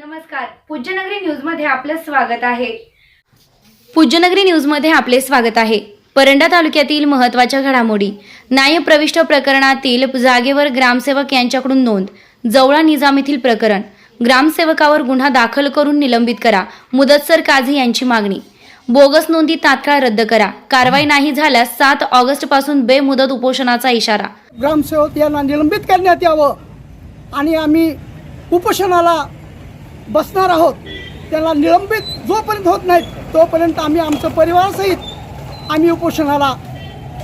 नमस्कार. पूज्यनगरी न्यूजमध्ये आपलं स्वागत आहे. पूज्यनगरी न्यूजमध्ये आपले स्वागत आहे. परंडा तालुक्यातील महत्त्वाच्या घडामोडी. न्याय प्रविष्ट प्रकरणातील जागेवर ग्रामसेवक यांच्याकडून नोंद. जवळा निजाम येथील प्रकरण. ग्रामसेवकावर गुन्हा दाखल करून निलंबित करा. मुदतसर काझी यांची मागणी. बोगस नोंदी तात्काळ रद्द करा. कारवाई नाही झाल्यास सात ऑगस्टपासून बेमुदत उपोषणाचा इशारा. ग्रामसेवक यांना निलंबित करण्यात यावं आणि आम्ही उपोषणाला बसणार आहोत. त्याला निलंबित जोपर्यंत होत नाहीत तोपर्यंत आम्ही आमचं परिवारसहित आम्ही उपोषणाला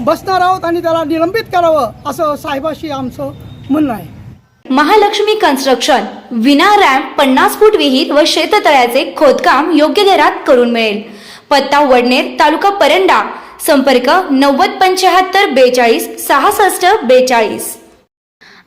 बसणार आहोत आणि त्याला निलंबित करावं असं साहेबाशी आमचं म्हणणं आहे. महालक्ष्मी कन्स्ट्रक्शन विना रॅम्प पन्नास फूट विहीर व शेततळ्याचे खोदकाम योग्य दरात करून मिळेल. पत्ता वडनेर तालुका परंडा संपर्क नव्वद पंच्याहत्तर बेचाळीस सहासष्ट बेचाळीस.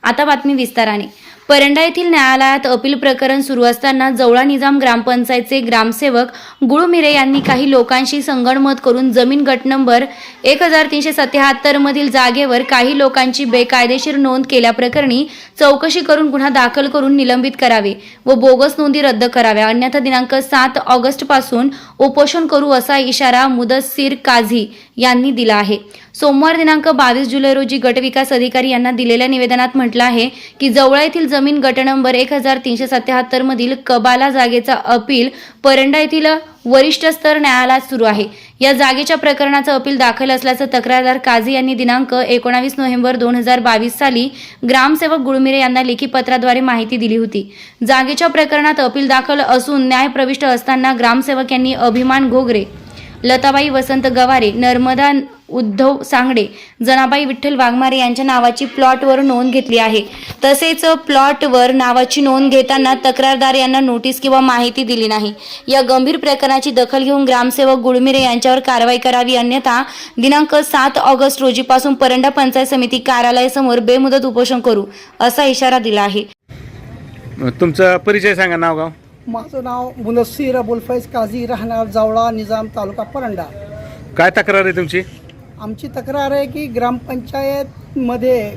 आता बातमी विस्ताराने. परंडा येथील न्यायालयात अपील प्रकरण सुरू असताना जवळा निजाम ग्रामपंचायतचे ग्रामसेवक गुळमिरे यांनी काही लोकांशी संगणमत करून जमीन गट नंबर एक हजार तीनशे सत्याहत्तर मधील जागेवर काही लोकांची बेकायदेशीर नोंद केल्याप्रकरणी चौकशी करून गुन्हा दाखल करून निलंबित करावे व बोगस नोंदी रद्द कराव्या. अन्यथा दिनांक सात ऑगस्टपासून उपोषण करू असा इशारा मुदस्सीर काझी यांनी दिला आहे. सोमवार दिनांक बावीस जुलै रोजी गटविकास अधिकारी यांना दिलेल्या निवेदनात म्हटलं आहे की जवळा येथील जमीन गट नंबर एक हजार तीनशे सत्याहत्तर मधील कबाला जागेचा अपील परंडा येथील वरिष्ठ स्तर न्यायालयात सुरू आहे. या जागेच्या प्रकरणाचं अपील दाखल असल्याचं तक्रारदार काझी यांनी दिनांक एकोणावीस नोव्हेंबर दोन हजार बावीस साली ग्रामसेवक गुळमिरे यांना लेखी पत्राद्वारे माहिती दिली होती. जागेच्या प्रकरणात अपील दाखल असून न्याय प्रविष्ट असताना ग्रामसेवक यांनी अभिमान घोगरे लताबाई वसंत गवारे नर्मदा उद्धव सांगडे जनाबाई विठ्ठल वाघमारे यांच्या नावाची प्लॉटवर नोंद घेतली आहे. तसेच प्लॉटवर नावाची नोंद घेताना तक्रारदार यांना नोटीस किंवा माहिती दिली नाही. या गंभीर प्रकरणाची दखल घेऊन ग्रामसेवक गुळमिरे यांच्यावर कारवाई करावी अन्यथा दिनांक सात ऑगस्ट रोजीपासून परंडा पंचायत समिती कार्यालयासमोर बेमुदत उपोषण करू असा इशारा दिला आहे. तुमचा परिचय सांगा नाव गाव. माझं नाव मुनस्सीर अबुल फैज काझी राहणार जावळा निजाम तालुका परंडा. काय तक्रार आहे तुमची? आमची तक्रार आहे की ग्रामपंचायतमध्ये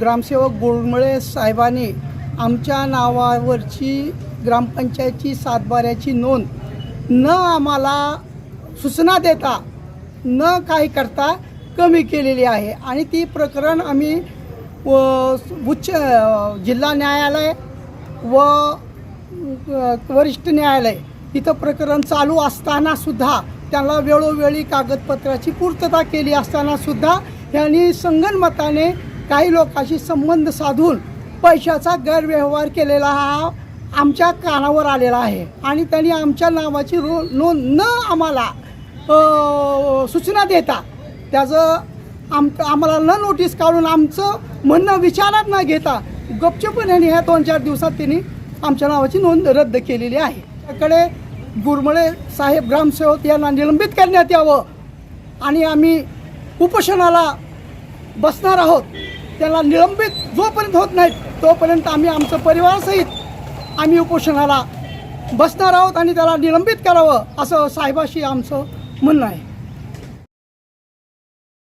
ग्रामसेवक गुळमळे साहेबांनी आमच्या नावावरची ग्रामपंचायतची सातबाऱ्याची नोंद न आम्हाला सूचना देता न काही करता कमी केलेली आहे. आणि ती प्रकरण आम्ही व उच्च जिल्हा न्यायालय व वरिष्ठ न्यायालय इथं प्रकरण चालू असताना सुद्धा त्यांना वेळोवेळी कागदपत्राची पूर्तता केली असताना सुद्धा यांनी संगणमताने काही लोकांशी संबंध साधून पैशाचा गैरव्यवहार केलेला हा आमच्या कानावर आलेला आहे. आणि त्यांनी आमच्या नावाची रो नोंद न आम्हाला सूचना देता त्याचं आम आम्हाला न नोटीस काढून आमचं म्हणणं विचारात न घेता गपचूपणे ह्या दोन चार दिवसात त्यांनी आमच्या नावाची नोंद रद्द केलेली आहे. त्याकडे गुरमळे साहेब ग्रामसेवक यांना निलंबित करण्यात यावं आणि आम्ही उपोषणाला बसणार आहोत. त्याला निलंबित जोपर्यंत होत नाहीत तोपर्यंत आम्ही आमचं परिवारसहित आम्ही उपोषणाला बसणार आहोत आणि त्याला निलंबित करावं असं साहेबाशी आमचं म्हणणं आहे.